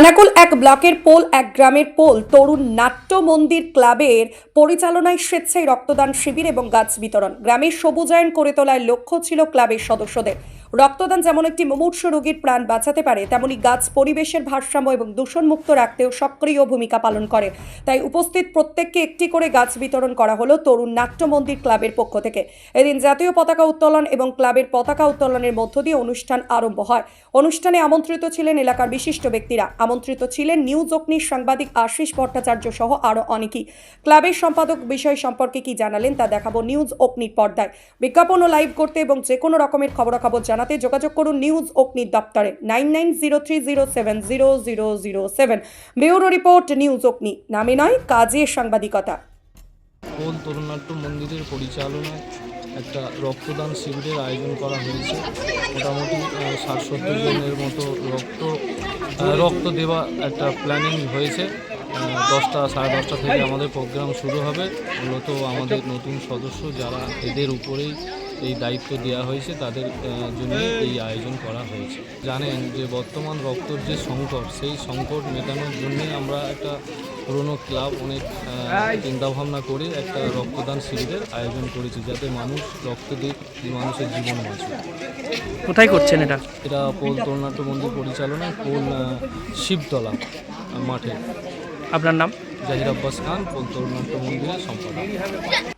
খানাকুল এক ব্লকের পোল, এক গ্রামের পোল, তরুণ নাট্য মন্দির ক্লাবের পরিচালনায় স্বেচ্ছায় রক্তদান শিবির এবং গাছ বিতরণ। গ্রামের সবুজায়ন করে তোলার লক্ষ্য ছিল ক্লাবের সদস্যদের। রক্তদান যেমন একটি মুমূর্ষ রোগীর প্রাণ বাঁচাতে পারে, তেমনি গাছ পরিবেশের ভারসাম্য এবং দূষণমুক্ত রাখতেও সক্রিয় ভূমিকা পালন করে। তাই উপস্থিত প্রত্যেককে একটি করে গাছ বিতরণ করা হলো তরুণ নাট্য মন্দির ক্লাবের পক্ষ থেকে। এদিন জাতীয় পতাকা উত্তোলন এবং ক্লাবের পতাকা উত্তোলনের মধ্য দিয়ে অনুষ্ঠান আরম্ভ হয়। অনুষ্ঠানে আমন্ত্রিত ছিলেন এলাকার বিশিষ্ট ব্যক্তিরা। আমন্ত্রিত ছিলেন নিউজ অগ্নির সাংবাদিক আশিস ভট্টাচার্য সহ আরও অনেকেই। ক্লাবের সম্পাদক বিষয় সম্পর্কে কি জানালেন তা দেখাবো নিউজ অগ্নির পর্দায়। বিজ্ঞাপন ও লাইভ করতে এবং যে কোনো রকমের খবরাখবর জানাতে যোগাযোগ করুন নিউজ অগ্নির দপ্তরে, nine nine zero three zero seven zero zero zero seven. Report, news Agni. নামে নয়, কাজে সাংবাদিকতা। কোল তরুণাট্য মন্দিরের পরিচালনায় একটা রক্তদান শিবিরের আয়োজন করা হয়েছে। মোটামুটি ষাট সত্তর জনের মতো রক্ত রক্ত দেওয়া একটা প্ল্যানিং হয়েছে। দশটা, সাড়ে দশটা থেকে আমাদের প্রোগ্রাম শুরু হবে। মূলত আমাদের নতুন সদস্য যারা এদের উপরেই এই দায়িত্ব দেওয়া হয়েছে তাদের জন্য এই আয়োজন করা হয়েছে। জানেন যে বর্তমান রক্তর যে সংকট সেই সংকট মেটানোর জন্যই আমরা একটা পুরনো ক্লাব অনেক চিন্তাভাবনা করে একটা রক্তদান শিবিরের আয়োজন করেছি যাতে মানুষ রক্ত দিক মানুষের জীবন বাঁচে। কোথায় করছেন এটা? এটা পোল তরুণাট্য মন্দির পরিচালনায় পোল শিবতলা মাঠে। আপনার নাম? জাহির আব্বাস খান পোল তরুণাট্য মন্দিরের সম্পাদক।